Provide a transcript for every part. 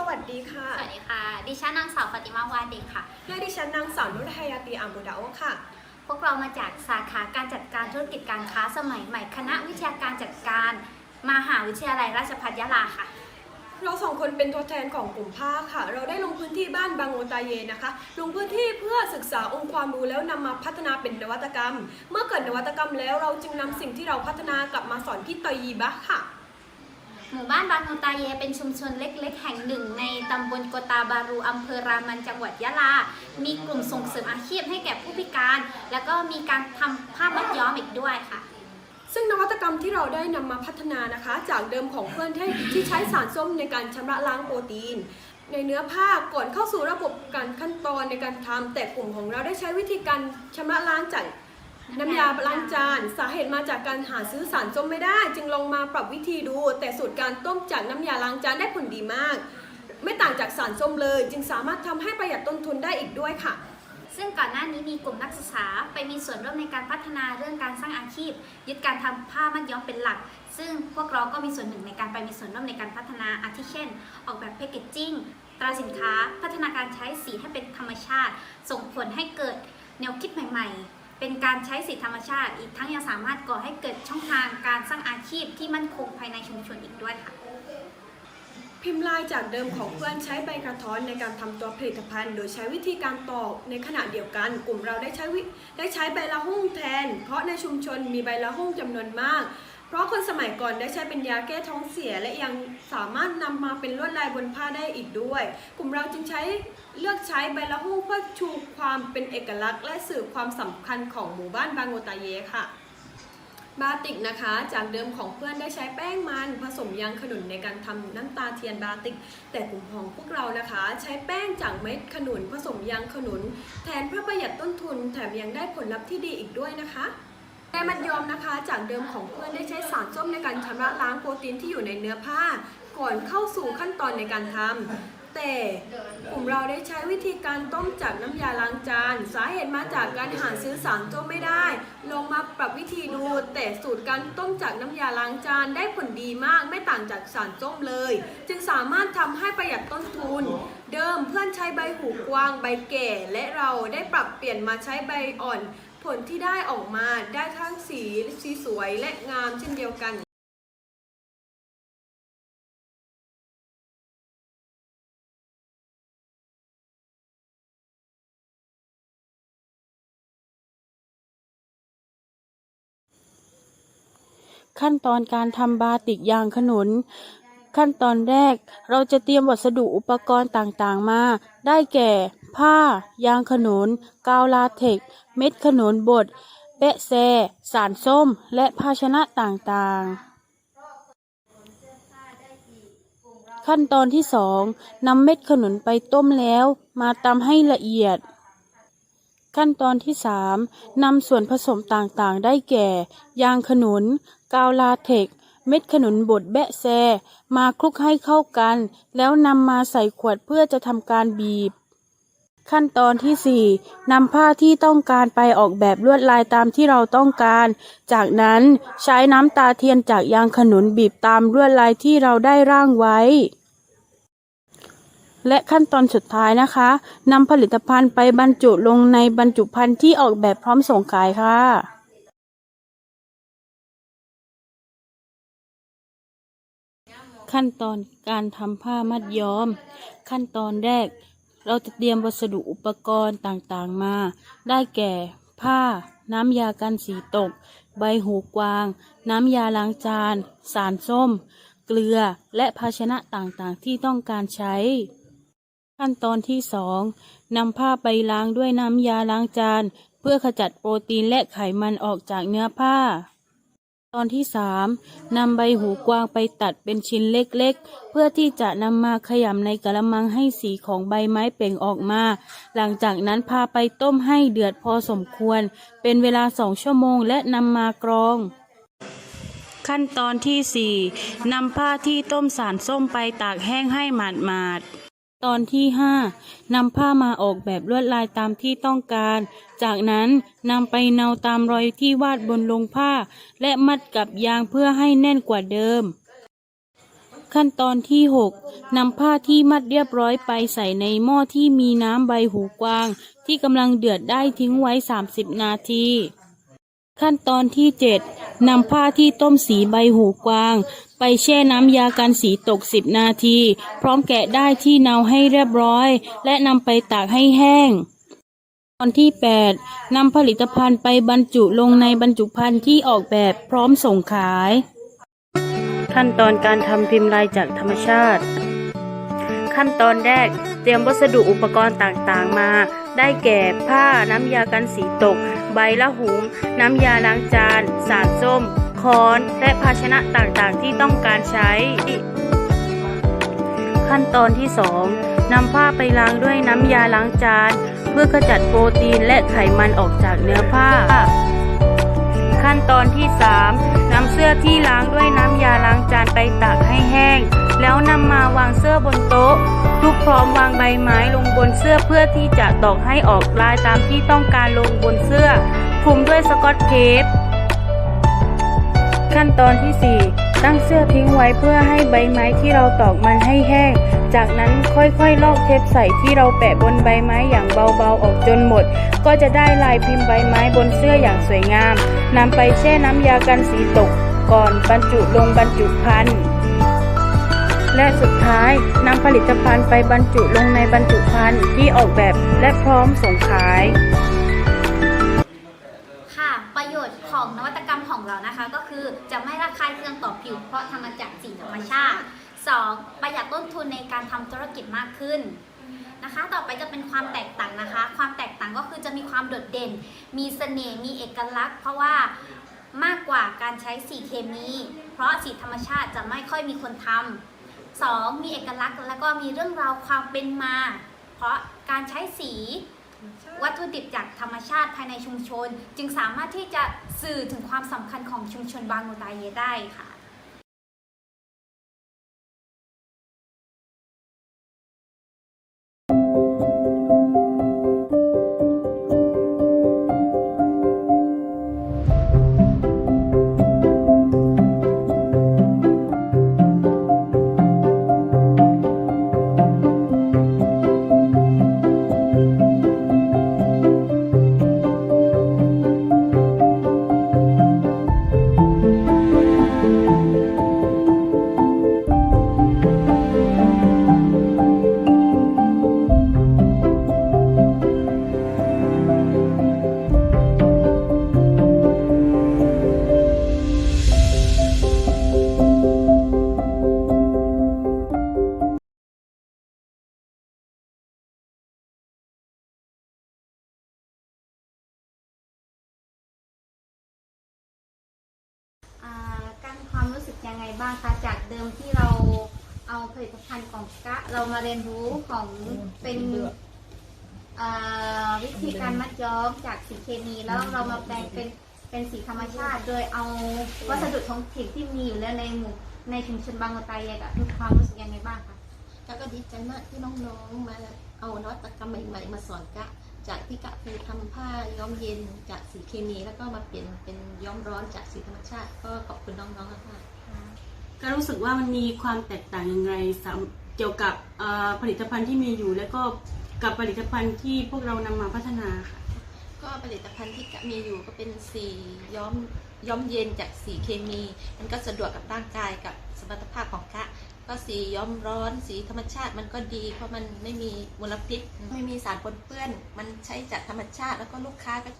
สวัสดีค่ะ สวัสดีค่ะ ดิฉันนางสาวฟาติมาวาเด็กค่ะ และดิฉันนางสาวนุชฮายาตีอามูดาโอค่ะ พวกเรามาจากสาขาการจัดการธุรกิจการค้าสมัยใหม่ คณะวิทยาการจัดการมหาวิทยาลัยราชภัฏยะลาค่ะ เราสองคนเป็นตัวแทนของกลุ่มภาคค่ะ เราได้ลงพื้นที่บ้านบางโอตาเยนะคะ ลงพื้นที่เพื่อศึกษาองค์ความรู้แล้วนำมาพัฒนาเป็นนวัตกรรม เมื่อเกิดนวัตกรรมแล้วเราจึงนำสิ่งที่เราพัฒนากลับมาสอนที่ตอยีบะค่ะ หมู่บ้านบางโนตาเยเป็นชุมชนเล็ก ๆ แห่งหนึ่ง ในตำบลโกตาบารูอำเภอรามันจังหวัดยะลา มีกลุ่มส่งเสริมอาชีพให้แก่ผู้พิการ แล้วก็มีการทำผ้ามัดย้อมอีกด้วยค่ะ ซึ่งนวัตกรรมที่เราได้นำมาพัฒนานะคะ จากเดิมของเพื่อนที่ที่ใช้สารส้มในการชำระล้างโปรตีน ในเนื้อผ้าก่อนเข้าสู่ระบบการขั้นตอนในการทำแต่กลุ่มของเราได้ใช้วิธีการชำระล้างจาก น้ำยาล้างจาน สาเหตุมาจากการหาซื้อสารส้มไม่ได้ จึงลองมาปรับวิธีดู แต่สูตรการต้มจากน้ำยาล้างจานได้ผลดีมาก ไม่ต่างจากสารส้มเลย จึงสามารถทำให้ประหยัดต้นทุนได้อีกด้วยค่ะซึ่งก่อนหน้านี้มีกลุ่มนักศึกษาไปมีส่วนร่วมในการพัฒนาเรื่องการสร้างอาชีพ ยึดการทำผ้ามัดย้อมเป็นหลัก ซึ่งพวกเราก็มีส่วนหนึ่งในการไปมีส่วนร่วมในการพัฒนาอาทิเช่น ออกแบบแพคเกจจิ้งตราสินค้า พัฒนาการใช้สีให้เป็นธรรมชาติ ส่งผลให้เกิดแนวคิดใหม่ ๆ เป็นการใช้สิทธิธรรมชาติ อีกทั้งยังสามารถก่อให้เกิดช่องทางการสร้างอาชีพที่มั่นคงภายในชุมชนอีกด้วยค่ะ พิมพ์ลายจากเดิมของเพื่อนใช้ใบกระท้อนในการทำตัวผลิตภัณฑ์ โดยใช้วิธีการตอกในขณะเดียวกัน กลุ่มเราได้ใช้วิได้ใช้ใบละหุ่งแทน เพราะในชุมชนมีใบละหุ่งจำนวนมาก เพราะคนสมัยก่อนได้ใช้เป็นยาแก้ท้องเสีย และยังสามารถนำมาเป็นลวดลายบนผ้าได้อีกด้วย กลุ่มเราจึงใช้เลือกใช้ใบละหุ่งเพื่อชูความเป็นเอกลักษณ์ และสื่อความสำคัญของหมู่บ้านบางโงตาเยค่ะบาติกนะคะจากเดิมของเพื่อนได้ใช้แป้งมันผสมยางขนุนในการทำน้ำตาเทียนบาติก แต่กลุ่มของพวกเรานะคะ ใช้แป้งจากเม็ดขนุนผสมยางขนุน แทนเพื่อประหยัดต้นทุนแถมยังได้ผลลัพธ์ที่ดีอีกด้วยนะคะ แป้งมัดยอมนะคะ จากเดิมของเพื่อนได้ใช้สารส้มในการชำระล้างโปรตีนที่อยู่ในเนื้อผ้า ก่อนเข้าสู่ขั้นตอนในการทำแต่กลุ่มเราได้ใช้วิธีการต้มจากน้ำยาล้างจาน สาเหตุมาจากการหาซื้อสารส้มไม่ได้ ลองมาปรับวิธีดู แต่สูตรการต้มจากน้ำยาล้างจานได้ผลดีมากไม่ต่างจากสารส้มเลย จึงสามารถทำให้ประหยัดต้นทุน เดิมเพื่อนใช้ใบหูกวางใบแก่ และเราได้ปรับเปลี่ยนมาใช้ใบอ่อน ลที่ได้ออกมาได้ทั้งสีสีสวยและงามเช่นเดียวกันขั้นตอนการทำบาติกยางขนุน ขั้นตอนแรก เราจะเตรียมวัสดุอุปกรณ์ต่างๆมา ได้แก่ ผ้า ยางขนุน กาวลาเท็กเม็ดขนุนบดเปะแซ สารส้ม และภาชนะต่างๆขั้นตอนที่สองนำเม็ดขนุนไปต้มแล้วมาตำให้ละเอียด ขั้นตอนที่3นำส่วนผสมต่างๆ ได้แก่ ยางขนุน กาวลาเท็ก เม็ดขนุนบดแบะแซ มาคลุกให้เข้ากัน แล้วนำมาใส่ขวดเพื่อจะทำการบีบ ขั้นตอนที่ 4 นำผ้าที่ต้องการไปออกแบบลวดลายตามที่เราต้องการ จากนั้นใช้น้ำตาเทียนจากยางขนุนบีบตามลวดลายที่เราได้ร่างไว้และขั้นตอนสุดท้ายนะคะนำผลิตภัณฑ์ไปบรรจุลงในบรรจุภัณฑ์ที่ออกแบบพร้อมส่งขายค่ะ ขั้นตอนการทำผ้ามัดย้อม ขั้นตอนแรก เราจะเตรียมวัสดุอุปกรณ์ต่างๆมา ได้แก่ผ้า น้ำยากันสีตก ใบหูกวาง น้ำยาล้างจาน สารส้ม เกลือ และภาชนะต่างๆ ที่ต้องการใช้ ขั้นตอนที่สองนำผ้าไปล้างด้วยน้ำยาล้างจาน เพื่อขจัดโปรตีนและไขมันออกจากเนื้อผ้า ตอนที่สามนำใบหูกวางไปตัดเป็นชิ้นเล็กๆ เพื่อที่จะนำมาขยำในกระมังให้สีของใบไม้เปล่งออกมา หลังจากนั้นพาไปต้มให้เดือดพอสมควร เป็นเวลาสองชั่วโมงและนำมากรอง ขั้นตอนที่4นำผ้าที่ต้มสารส้มไปตากแห้งให้หมาดๆ ตอนที่ 5นำผ้ามาออกแบบลวดลายตามที่ต้องการ จากนั้นนำไปเนาตามรอยที่วาดบนลงผ้า และมัดกับยางเพื่อให้แน่นกว่าเดิม ขั้นตอนที่ 6นำผ้าที่มัดเรียบร้อยไปใส่ในหม้อที่มีน้ำใบหูกวาง ที่กำลังเดือดได้ทิ้งไว้ 30 นาที ขั้นตอนที่ 7นำผ้าที่ต้มสีใบหูกวาง ไปแช่น้ำยากันสีตก 10 นาที พร้อมแกะได้ที่เนาให้เรียบร้อย และนำไปตากให้แห้ง ตอนที่ 8นำผลิตภัณฑ์ไปบรรจุลงในบรรจุภัณฑ์ที่ออกแบบพร้อมส่งขาย ขั้นตอนการทำพิมพ์ลายจากธรรมชาติ ขั้นตอนแรกเตรียมวัสดุอุปกรณ์ต่างๆมา ได้แก่ผ้าน้ำยากันสีตก ใบละหุง น้ำยาล้างจาน สารส้ม ค้อน และภาชนะต่างๆ ที่ต้องการใช้ ขั้นตอนที่ 2นำผ้าไปล้างด้วยน้ำยาล้างจาน เพื่อขจัดโปรตีนและไขมันออกจากเนื้อผ้า ขั้นตอนที่ 3นำเสื้อที่ล้างด้วยน้ำยาล้างจานไปตากให้แห้ง แล้วนำมาวางเสื้อบนโต๊ะทุกพร้อมวางใบไม้ลงบนเสื้อเพื่อที่จะตอกให้ออกลายตามที่ต้องการลงบนเสื้อคลุมด้วยสกอตเทปขั้นตอนที่ 4 ตั้งเสื้อทิ้งไว้เพื่อให้ใบไม้ที่เราตอกมันให้แห้ง จากนั้นค่อยๆลอกเทปใส่ที่เราแปะบนใบไม้อย่างเบาๆออกจนหมด ก็จะได้ลายพิมพ์ใบไม้บนเสื้ออย่างสวยงามนำไปแช่น้ำยากันสีตกก่อนบรรจุลงบรรจุภัณฑ์ และสุดท้ายนำผลิตภัณฑ์ไปบรรจุลงในบรรจุภัณฑ์ที่ออกแบบและพร้อมส่งขาย ค่ะ ประโยชน์ของนวัตกรรมของเรานะคะ ก็คือจะไม่ระคายเคืองต่อผิว เพราะทำมาจากสีธรรมชาติ 2. ประหยัดต้นทุนในการทำธุรกิจมากขึ้นนะคะ ต่อไปจะเป็นความแตกต่างนะคะ ความแตกต่างก็คือจะมีความโดดเด่น มีเสน่ห์ มีเอกลักษณ์ เพราะว่ามากกว่าการใช้สีเคมี เพราะสีธรรมชาติจะไม่ค่อยมีคนทำ 2. มีเอกลักษณ์แล้วก็มีเรื่องราวความเป็นมา เพราะการใช้สีวัตถุดิบจากธรรมชาติภายในชุมชน จึงสามารถที่จะสื่อถึงความสำคัญของชุมชนบางโนตาเยได้ค่ะ บ้างคะจากเดิมที่เราเอาผลิตภัณฑ์ของกะเรามาเรียนรู้ของเป็นอ่าวิธีการมัดย้อมจากสีเคมีแล้วเรามาแปลงเป็นเป็นสีธรรมชาติ โดยเอาวัสดุท้องถิ่นที่มีอยู่แล้วในหมู่ในชุมชนบางกะไตเยกอะมีความรู้สึกยังไงบ้างคะกะก็ดีใจมากที่น้องๆมาเอานวัตกรรมใหม่ ๆ มาสอนกะจากที่กะเคยทำผ้าย้อมเย็นจากสีเคมี แล้วก็มาเปลี่ยนเป็นย้อมร้อนจากสีธรรมชาติ ก็ขอบคุณน้องๆมากๆ ก็รู้สึกว่ามันมีความแตกต่างอย่างไรสำเกี่ยวกับเอ่อผลิตภัณฑ์ที่มีอยู่ แล้วก็กับผลิตภัณฑ์ที่พวกเรานำมาพัฒนาค่ะก็ผลิตภัณฑ์ที่มีอยู่ก็เป็นสีย้อมย้อมเย็นจากสีเคมี มันก็สะดวกกับร่างกายกับสมรรถภาพของกะ ก็สีย้อมร้อนสีธรรมชาติมันก็ดี เพราะมันไม่มีมลพิษ ไม่มีสารปนเปื้อน มันใช้จากธรรมชาติแล้วก็ลูกค้าก็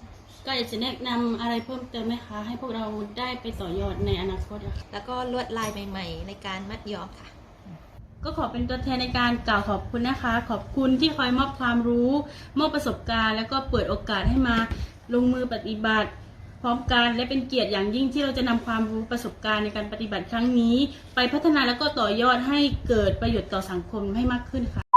ก็อยากจะแนะนำอะไรเพิ่มเติมไหมคะ ให้พวกเราได้ไปต่อยอดในอนาคตอะค่ะแล้วก็ลวดลายใหม่ ๆ ในการมัดย้อมค่ะ ก็ขอเป็นตัวแทนในการกล่าวขอบคุณนะคะ ขอบคุณที่คอยมอบความรู้ มอบประสบการณ์ แล้วก็เปิดโอกาสให้มาลงมือปฏิบัติ พร้อมกันและเป็นเกียรติอย่างยิ่งที่เราจะนำความรู้ประสบการณ์ในการปฏิบัติครั้งนี้ ไปพัฒนาแล้วก็ต่อยอดให้เกิดประโยชน์ต่อสังคมให้มากขึ้นค่ะ